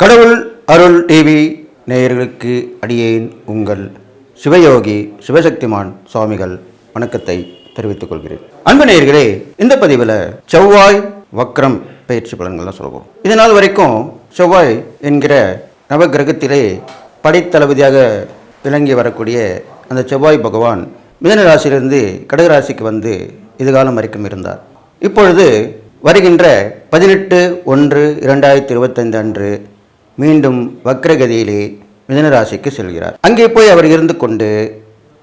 கடவுள் அருள் டிவி நேயர்களுக்கு அடியேன் உங்கள் சிவயோகி சிவசக்திமான் சுவாமிகள் வணக்கத்தை தெரிவித்துக் கொள்கிறேன். அன்பு நேயர்களே இந்த பதிவில் செவ்வாய் வக்ரம் பயிற்சி பலன்கள்லாம் சொல்லுவோம் இதனால் வரைக்கும் செவ்வாய் என்கிற நவகிரகத்திலே படைத்தளபதியாக விளங்கி வரக்கூடிய அந்த செவ்வாய் பகவான் மிதன ராசியிலிருந்து கடகராசிக்கு வந்து இதுகாலம் வரைக்கும் இருந்தார். இப்பொழுது வருகின்ற பதினெட்டு ஒன்று இரண்டாயிரத்தி இருபத்தைந்து அன்று மீண்டும் வக்ரகதியிலே மிதனராசிக்கு செல்கிறார். அங்கே போய் அவர் இருந்து கொண்டு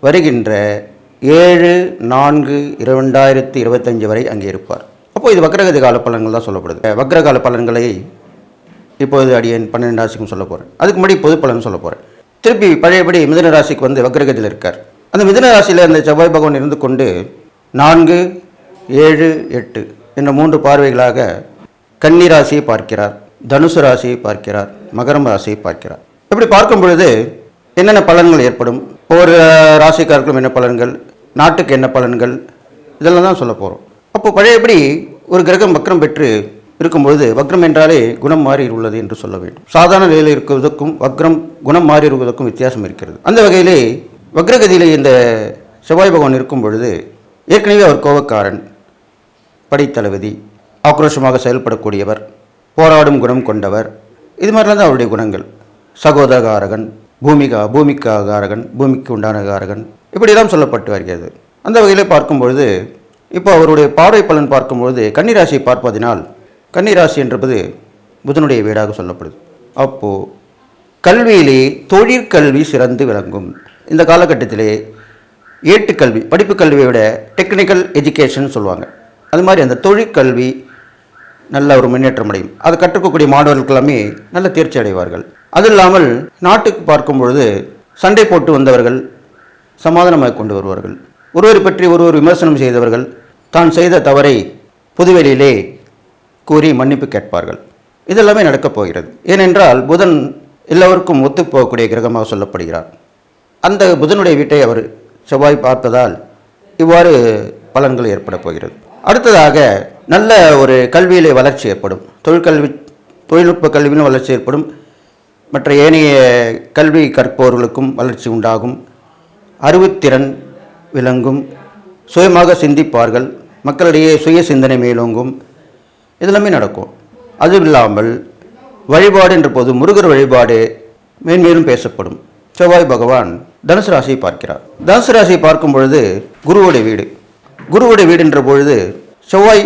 வருகின்ற ஏழு நான்கு இரண்டாயிரத்தி இருபத்தஞ்சு வரை அங்கே இருப்பார். அப்போ இது வக்ரகதி கால பலன்கள் தான் சொல்லப்படுது. வக்ரகால பலன்களை இப்போது அடியேன் பன்னெண்டு ராசிக்கும் சொல்ல போகிறேன் அதுக்கு முன்னாடி பொது பலன் சொல்ல போகிறேன் திருப்பி பழையபடி மிதன ராசிக்கு வந்து வக்ரகதியில் இருக்கார். அந்த மிதன ராசியில் அந்த செவ்வாய் பகவான் இருந்து கொண்டு நான்கு ஏழு எட்டு என்ற மூன்று பார்வைகளாக கன்னி ராசியை பார்க்கிறார். தனுசு ராசியை பார்க்கிறார் மகரம் ராசியை பார்க்கிறார். இப்படி பார்க்கும் பொழுது என்னென்ன பலன்கள் ஏற்படும்? ஒவ்வொரு ராசிக்காருக்கும் என்ன பலன்கள்? நாட்டுக்கு என்ன பலன்கள்? இதெல்லாம் தான் சொல்ல போகிறோம் அப்போ பழையபடி ஒரு கிரகம் வக்ரம் பெற்று இருக்கும்பொழுது வக்ரம் என்றாலே குணம் மாறி உள்ளது என்று சொல்ல வேண்டும். சாதாரண நிலையில் இருக்குவதற்கும் வக்ரம் குணம் மாறி இருப்பதற்கும் வித்தியாசம் இருக்கிறது. அந்த வகையிலே வக்ரகதியிலே இந்த செவ்வாய் பகவான் இருக்கும் பொழுது ஏற்கனவே அவர் கோபக்காரன் படைத்தளபதி ஆக்ரோஷமாக செயல்படக்கூடியவர் போராடும் குணம் கொண்டவர். இது மாதிரிலாம் தான் அவருடைய குணங்கள். சகோதரகாரகன் பூமிகா பூமிக்காகாரகன் பூமிக்கு உண்டான காரகன் இப்படியெல்லாம் சொல்லப்பட்டு வருகிறது. அந்த வகையில் பார்க்கும்பொழுது இப்போ அவருடைய பார்வை பலன் பார்க்கும்பொழுது கன்னிராசியை பார்ப்பதினால் கன்னிராசி என்பது புதனுடைய வீடாக சொல்லப்படுது. அப்போது கல்வியிலே தொழிற்கல்வி சிறந்து விளங்கும். இந்த காலகட்டத்திலே ஏட்டுக்கல்வி படிப்பு கல்வியை விட டெக்னிக்கல் எஜுகேஷன் சொல்லுவாங்க. அது மாதிரி அந்த தொழிற்கல்வி நல்ல ஒரு முன்னேற்றம் அடையும். அதை கற்றுக்கக்கூடிய மாணவர்கள் எல்லாமே நல்ல தேர்ச்சி அடைவார்கள். அது இல்லாமல் நாட்டுக்கு பார்க்கும் பொழுது சண்டை போட்டு வந்தவர்கள் சமாதானமாக கொண்டு வருவார்கள். ஒருவரை பற்றி ஒருவர் விமர்சனம் செய்தவர்கள் தான் செய்த தவறை புதுவெளியிலே கூறி மன்னிப்பு கேட்பார்கள். இதெல்லாமே நடக்கப் போகிறது. ஏனென்றால் புதன் எல்லோருக்கும் ஒத்துப்போகக்கூடிய கிரகமாக சொல்லப்படுகிறார். அந்த புதனுடைய வீட்டை அவர் செவ்வாய் பார்ப்பதால் இவ்வாறு பலன்கள் ஏற்பட போகிறது. அடுத்ததாக நல்ல ஒரு கல்வியிலே வளர்ச்சி ஏற்படும். தொழிற்கல்வி தொழில்நுட்ப கல்வியிலும் வளர்ச்சி ஏற்படும். மற்ற ஏனைய கல்வி கற்பவர்களுக்கும் வளர்ச்சி உண்டாகும். அறிவுத்திறன் விளங்கும். சுயமாக சிந்திப்பார்கள். மக்களிடையே சுய சிந்தனை மேலோங்கும். இதெல்லாமே நடக்கும். அதுவும் இல்லாமல் வழிபாடு என்ற போது முருகர் வழிபாடு மேன்மேலும் பேசப்படும். செவ்வாய் பகவான் தனுசு ராசியை பார்க்கிறார். தனுசு ராசியை பார்க்கும் பொழுது குருவுடைய வீடு. குருவுடைய வீடு என்ற பொழுது செவ்வாய்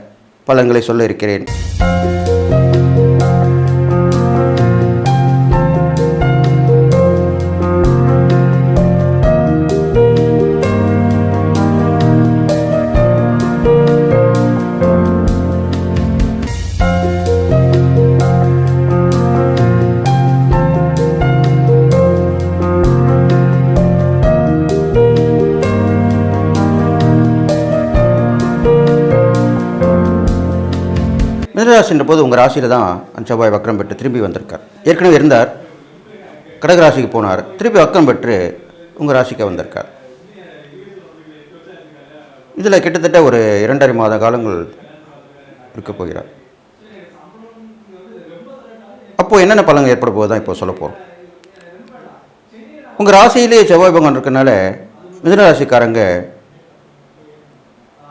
பலன்களை சொல்ல இருக்கிறேன். மிதனராசின்ற போது உங்கள் ராசியில் தான் செவ்வாய் வக்கரம் பெற்று திரும்பி வந்திருக்கார். ஏற்கனவே இருந்தார். கடகராசிக்கு போனார். திருப்பி வக்கரம் பெற்று உங்கள் ராசிக்கு வந்திருக்கார். இதில் கிட்டத்தட்ட ஒரு இரண்டரை மாத காலங்கள் இருக்க போகிறார். அப்போது என்னென்ன பலங்கள் ஏற்பட போது தான் இப்போ சொல்ல போகிறோம் உங்கள் ராசியிலேயே செவ்வாய் பகவான் இருக்கனால மிதுன ராசிக்காரங்க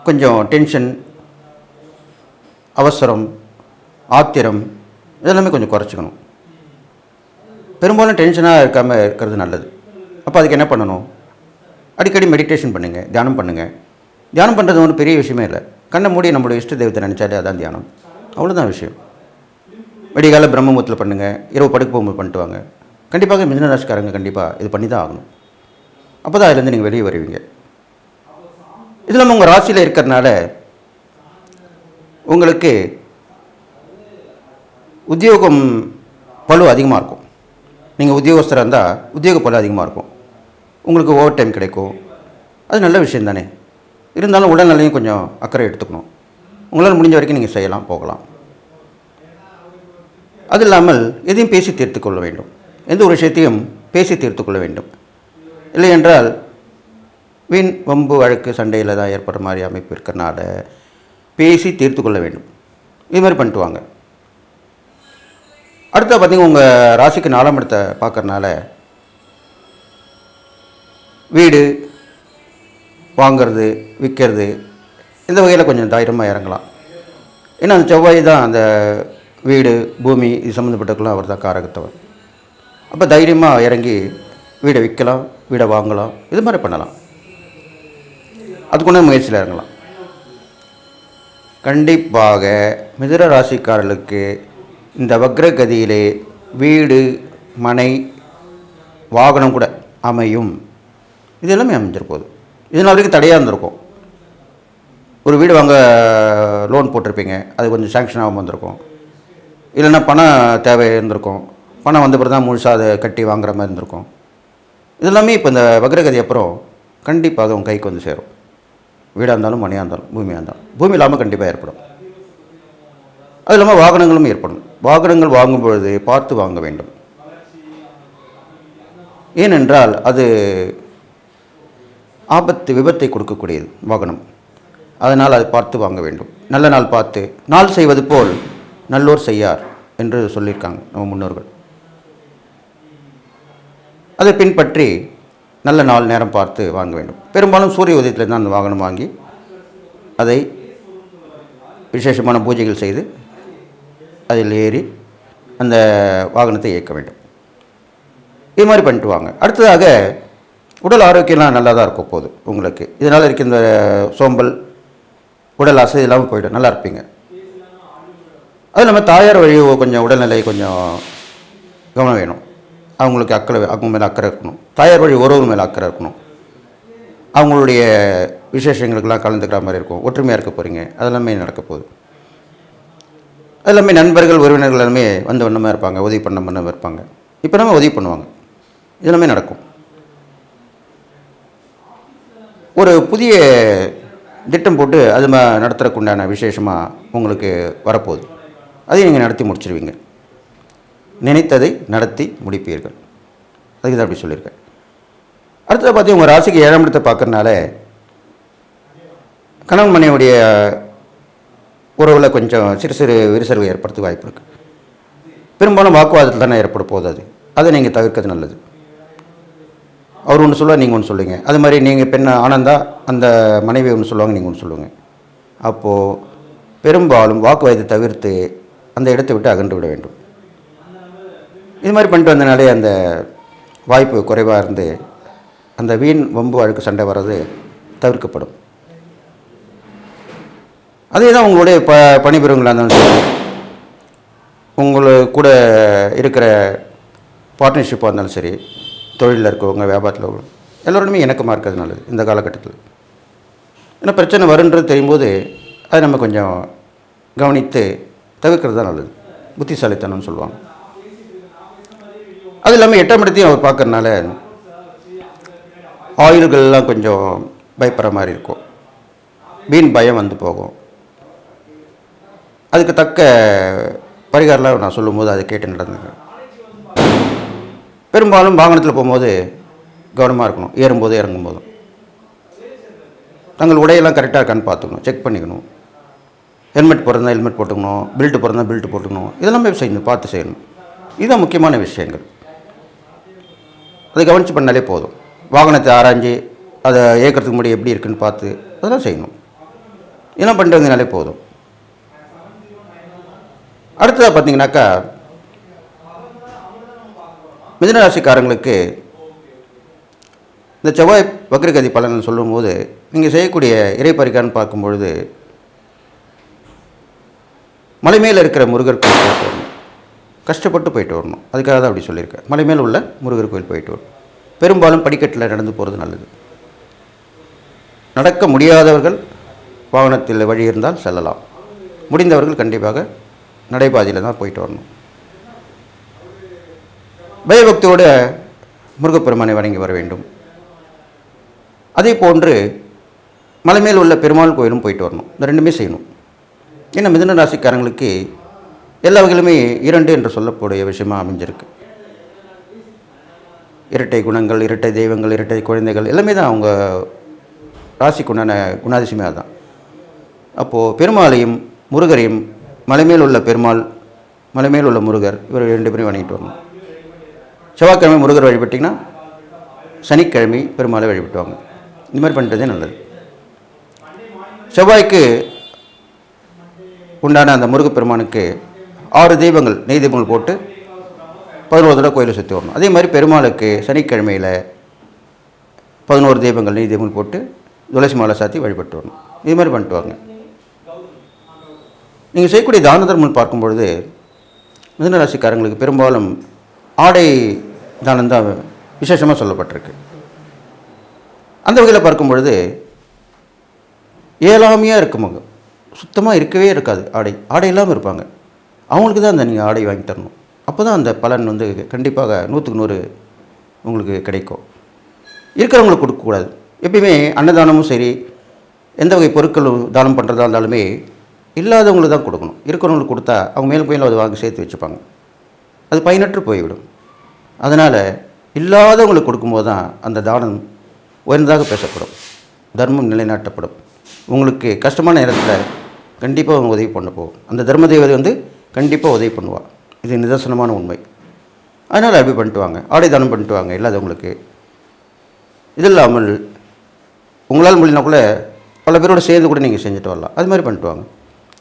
கொஞ்சம் டென்ஷன் அவசரம் ஆத்திரம் இதெல்லாமே கொஞ்சம் குறைச்சிக்கணும். பெரும்பாலும் டென்ஷனாக இருக்காமல் இருக்கிறது நல்லது. அப்போ அதுக்கு என்ன பண்ணணும்? அடிக்கடி மெடிடேஷன் பண்ணுங்கள் தியானம் பண்ணுங்கள் தியானம் பண்ணுறது ஒன்றும் பெரிய விஷயமே இல்லை. கண்ணை மூடி நம்மளுடைய இஷ்ட தெய்வத்தை நினச்சாலே அதான் தியானம். அவ்வளோதான் விஷயம். வெடிகால பிரம்மமுத்தில் பண்ணுங்கள் இரவு படுக்க போகும்போது பண்ணிட்டு வாங்க. கண்டிப்பாக மிதுன ராசிக்காரங்க கண்டிப்பாக இது பண்ணி தான் ஆகணும். அப்போ தான் அதுலேருந்து நீங்கள் வெளியே வருவீங்க. இது இல்லாமல் உங்கள் ராசியில் இருக்கிறனால உங்களுக்கு உத்தியோகம் பழு அதிகமாக இருக்கும். நீங்கள் உத்தியோகஸ்தராக இருந்தால் உத்தியோக பழு அதிகமாக இருக்கும். உங்களுக்கு ஓவர் டைம் கிடைக்கும். அது நல்ல விஷயம் தானே. இருந்தாலும் உடல்நிலையும் கொஞ்சம் அக்கறை எடுத்துக்கணும். உங்களால் முடிஞ்ச வரைக்கும் நீங்கள் செய்யலாம் போகலாம். அது இல்லாமல் எதையும் பேசி தீர்த்து கொள்ள வேண்டும். எந்த ஒரு விஷயத்தையும் பேசி தீர்த்து கொள்ள வேண்டும். இல்லை என்றால் வீண் வம்பு வழக்கு சண்டையில் தான் ஏற்படுற மாதிரி அமைப்பு இருக்கிறனால பேசி தீர்த்து கொள்ள வேண்டும். இது மாதிரி பண்ணிட்டு வாங்க. அடுத்த பார்த்தீங்கன்னா உங்கள் ராசிக்கு நாலாம் இடத்தை பார்க்குறனால வீடு வாங்கிறது விற்கிறது இந்த வகையில் கொஞ்சம் தைரியமாக இறங்கலாம். ஏன்னா அந்த செவ்வாய் தான் அந்த வீடு பூமி இது சம்மந்தப்பட்டக்கெல்லாம் அவர் தான் காரகத்தவர். அப்போ தைரியமாக இறங்கி வீடை விற்கலாம் வீடை வாங்கலாம் இது மாதிரி பண்ணலாம். அதுக்குள்ள முயற்சியில் இறங்கலாம். கண்டிப்பாக மிதிர ராசிக்காரர்களுக்கு இந்த வக்ரகதியிலே வீடு மனை வாகனம் கூட அமையும். இது எல்லாமே அமைஞ்சிருப்போது. இதனால் வரைக்கும் தடையாக இருந்திருக்கும். ஒரு வீடு வாங்க லோன் போட்டிருப்பீங்க. அது கொஞ்சம் சேங்ஷன் ஆகாமல் வந்திருக்கும் இல்லைன்னா பணம் தேவை இருந்திருக்கும். பணம் வந்த பிறகு தான் முழுசாக அதை கட்டி வாங்குற மாதிரி இருந்திருக்கும். இதெல்லாமே இப்போ இந்த வக்ரகதி அப்புறம் கண்டிப்பாக உங்கள் கைக்கு வந்து சேரும். வீடாக இருந்தாலும் மனையாக இருந்தாலும் பூமியாக இருந்தாலும். பூமி இல்லாமல் கண்டிப்பாக ஏற்படும். அது இல்லாமல் வாகனங்களும் ஏற்படும் வாகனங்கள் வாங்கும் பொழுது பார்த்து வாங்க வேண்டும். ஏனென்றால் அது ஆபத்து விபத்தை கொடுக்கக்கூடியது வாகனம். அதனால் அதை பார்த்து வாங்க வேண்டும். நல்ல நாள் பார்த்து நாள் செய்வது போல் நல்லோர் செய்யார் என்று சொல்லியிருக்காங்க நம்ம முன்னோர்கள். அதை பின்பற்றி நல்ல நாள் நேரம் பார்த்து வாங்க வேண்டும். பெரும்பாலும் சூரிய உதயத்தில் தான் அந்த வாகனம் வாங்கி அதை விசேஷமான பூஜைகள் செய்து அதில் ஏறி அந்த வாகனத்தை இயக்க வேண்டும். இது மாதிரி பண்ணிட்டு வாங்க அடுத்ததாக உடல் ஆரோக்கியம்லாம் நல்லா தான் இருக்கும் போது உங்களுக்கு. இதனால் இருக்க இந்த சோம்பல் உடல் அசை இல்லாமல் போயிடும். நல்லா இருப்பீங்க. அது இல்லாமல் தாயார் வழி கொஞ்சம் உடல்நிலை கொஞ்சம் கவனம் வேணும். அவங்களுக்கு அக்கறை அவங்க மேலே அக்கறை இருக்கணும். தாயார் வழி உறவு மேலே அக்கறை இருக்கணும். அவங்களுடைய விசேஷங்களுக்கெல்லாம் கலந்துக்கிற மாதிரி இருக்கும். ஒற்றுமையாக இருக்க போகிறீங்க அதெல்லாமே நடக்க போகுது. எல்லாமே நண்பர்கள் உறவினர்கள் எல்லாமே வந்த வண்ணமாக இருப்பாங்க உதவி பண்ண பண்ண இருப்பாங்க. இப்போ நம்ம உதவி பண்ணுவாங்க. இதெல்லாமே நடக்கும். ஒரு புதிய திட்டம் போட்டு அது ம நடத்துறதுக்கு உண்டான விசேஷமாக உங்களுக்கு வரப்போகுது. அதையும் நீங்கள் நடத்தி முடிச்சிருவீங்க. நினைத்ததை நடத்தி முடிப்பீர்கள். அதுக்கு தான் அப்படி சொல்லியிருக்கேன். அடுத்தது பார்த்தீங்க உங்கள் ராசிக்கு ஏழாம் இடத்தை பார்க்குறதுனால கணவன் மனைவியுடைய உறவில் கொஞ்சம் சிறு சிறு விரிசல்கள் ஏற்படுத்த வாய்ப்பு இருக்குது பெரும்பாலும் வாக்குவாதத்தில் தானே ஏற்பட போகுது அது. அதை நீங்கள் தவிர்க்கிறது நல்லது. அவர் ஒன்று சொல்லுவார் நீங்கள் ஒன்று சொல்லுங்கள் அது மாதிரி நீங்கள் பெண் ஆனந்தா அந்த மனைவி ஒன்று சொல்லுவாங்க நீங்கள் ஒன்று சொல்லுவீங்க அப்போது பெரும்பாலும் வாக்குவாதத்தை தவிர்த்து அந்த இடத்தை விட்டு அகன்று விட வேண்டும். இது மாதிரி பண்ணிட்டு வந்தனாலே அந்த வாய்ப்பு குறைவாக இருந்து அந்த வீண் வம்பு வழக்கு சண்டை வர்றது தவிர்க்கப்படும். அதே தான் உங்களுடைய ப பணிபுரிவங்களாக இருந்தாலும் சரி. உங்களுக்கு கூட இருக்கிற பார்ட்னர்ஷிப்பாக இருந்தாலும் சரி தொழிலில் இருக்கவங்க வியாபாரத்தில் இருக்கவங்க எல்லோருமே இணக்கமாக இருக்கிறது நல்லது இந்த காலகட்டத்தில். ஏன்னா பிரச்சனை வருன்றது தெரியும்போது அதை நம்ம கொஞ்சம் கவனித்து தவிர்க்கிறது தான் நல்லது. புத்திசாலித்தனம்னு சொல்லுவாங்க. அது இல்லாமல் எட்டாம் இடத்தையும் அவர் பார்க்கறனால ஆயுள்கள்லாம் கொஞ்சம் பயப்படுற மாதிரி இருக்கும். வீண் பயம் வந்து போகும். அதுக்கு தக்க பரிகாரம்லாம் நான் சொல்லும்போது அதை கேட்டு நடந்துங்க பெரும்பாலும் வாகனத்தில் போகும்போது கவனமாக இருக்கணும். ஏறும்போது இறங்கும்போதும். தங்கள் உடையெல்லாம் கரெக்டாக இருக்கான்னு பார்த்துக்கணும். செக் பண்ணிக்கணும். ஹெல்மெட் போகிறதா ஹெல்மெட் போட்டுக்கணும். பெல்ட் போகிறதா பெல்ட் போட்டுக்கணும். இதெல்லாமே செய்யணும். பார்த்து செய்யணும். இதுதான் முக்கியமான விஷயங்கள். அதை கவனித்து பண்ணாலே போதும். வாகனத்தை ஆராய்ஞ்சு அதை இயக்கிறதுக்கு முன்னாடி எப்படி இருக்குன்னு பார்த்து அதெல்லாம் செய்யணும். இதெல்லாம் பண்ணிட்டு போதும். அடுத்ததாக பார்த்தீங்கன்னாக்கா மிதனராசிக்காரங்களுக்கு இந்த செவ்வாய் வக்ரகதி பலன் சொல்லும்போது நீங்கள் செய்யக்கூடிய இறைப்பறிக்கான்னு பார்க்கும்பொழுது மலை மேலே இருக்கிற முருகர் கோயில் போயிட்டு வரணும். கஷ்டப்பட்டு போயிட்டு வரணும். அதுக்காக தான் அப்படி சொல்லியிருக்கேன் மலை மேலே உள்ள முருகர் கோயில் போயிட்டு வரணும். பெரும்பாலும் படிக்கட்டில் நடந்து போகிறது நல்லது. நடக்க முடியாதவர்கள் வாகனத்தில் வழி இருந்தால் செல்லலாம். முடிந்தவர்கள் கண்டிப்பாக நடைபாதையில் தான் போயிட்டு வரணும். பயபக்தியோடு முருகப்பெருமானை வணங்கி வர வேண்டும். அதே போன்று மலை மேல் உள்ள பெருமாள் கோயிலும் போயிட்டு வரணும். இந்த ரெண்டுமே செய்யணும். ஏன்னா மிதன ராசிக்காரங்களுக்கு எல்லா வகையிலுமே இரண்டு என்று சொல்லக்கூடிய விஷயமாக அமைஞ்சிருக்கு. இரட்டை குணங்கள் இரட்டை தெய்வங்கள் இரட்டை குழந்தைகள் எல்லாமே தான் அவங்க ராசிக்குண்டான குணாதிசயமாக தான் அதான் அப்போது பெருமாளையும் முருகரையும் மலைமேல் உள்ள பெருமாள் மலைமேல் உள்ள முருகர் இவர் ரெண்டு பேரும் வணங்கிட்டு வரணும். செவ்வாய்க்கிழமை முருகர் வழிபட்டிங்கன்னா சனிக்கிழமை பெருமாளை வழிபட்டுவாங்க இந்த மாதிரி பண்ணுறதே நல்லது. செவ்வாய்க்கு உண்டான அந்த முருகப்பெருமானுக்கு ஆறு தெய்வங்கள் நெய் தீபங்கள் போட்டு பதினோரு தடவை கோயிலை சுற்றி வரணும். அதே மாதிரி பெருமாளுக்கு சனிக்கிழமையில் பதினோரு தெய்வங்கள் நெய் தீபங்கள் போட்டு துளசி மாலை சாத்தி வழிபட்டு வரணும். இது மாதிரி பண்ணிட்டு வாங்க. நீங்கள் செய்யக்கூடிய தான தர்மம் பார்க்கும்பொழுது மிதனராசிக்காரங்களுக்கு ராசிக்காரங்களுக்கு பெரும்பாலும் ஆடை தானம் தான் விசேஷமாக சொல்லப்பட்டிருக்கு. அந்த வகையில் பார்க்கும்பொழுது ஏழாமையாக இருக்குமாங்க. சுத்தமாக இருக்கவே இருக்காது ஆடை. ஆடை இல்லாமல் இருப்பாங்க. அவங்களுக்கு தான் அந்த நீங்கள் ஆடை வாங்கி தரணும். அப்போ தான் அந்த பலன் வந்து கண்டிப்பாக நூற்றுக்கு நூறு உங்களுக்கு கிடைக்கும். இருக்கிறவங்களுக்கு கொடுக்கக்கூடாது. எப்பயுமே அன்னதானமும் சரி எந்த வகை பொருட்களும் தானம் பண்ணுறதா இருந்தாலுமே இல்லாதவங்களுக்கு தான் கொடுக்கணும். இருக்கிறவங்களுக்கு கொடுத்தா அவங்க மேலும் போய் அதை வாங்கி சேர்த்து வச்சுப்பாங்க. அது பயனற்று போய்விடும். அதனால் இல்லாதவங்களுக்கு கொடுக்கும்போது தான் அந்த தானம் உயர்ந்ததாக பேசப்படும். தர்மம் நிலைநாட்டப்படும். உங்களுக்கு கஷ்டமான நேரத்தில் கண்டிப்பாக அவங்க உதவி பண்ண போகும். அந்த தர்ம தேவதை வந்து கண்டிப்பாக உதவி பண்ணுவாள் இது நிதர்சனமான உண்மை. அதனால் அப்படி பண்ணிட்டு வாங்க. ஆடை தானம் பண்ணிட்டு வாங்க இல்லாதவங்களுக்கு. இது இல்லாமல் உங்களால் முடியினா கூட பல பேரோட சேர்ந்து கூட நீங்கள் செஞ்சுட்டு வரலாம். அது மாதிரி பண்ணிட்டு வாங்க.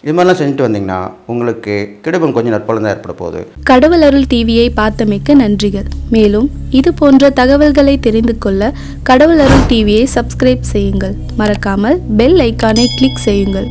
இது மாதிரிலாம் செஞ்சுட்டு வந்தீங்கன்னா உங்களுக்கு கிடைப்பும் கொஞ்சம் நற்பலன் ஏற்பட போகுது. கடவுள் அருள் டிவியை பார்த்தமைக்கு நன்றிகள். மேலும் இது போன்ற தகவல்களை தெரிந்து கொள்ள கடவுள் அருள் டிவியை சப்ஸ்கிரைப் செய்யுங்கள். மறக்காமல் பெல் ஐக்கானை கிளிக் செய்யுங்கள்.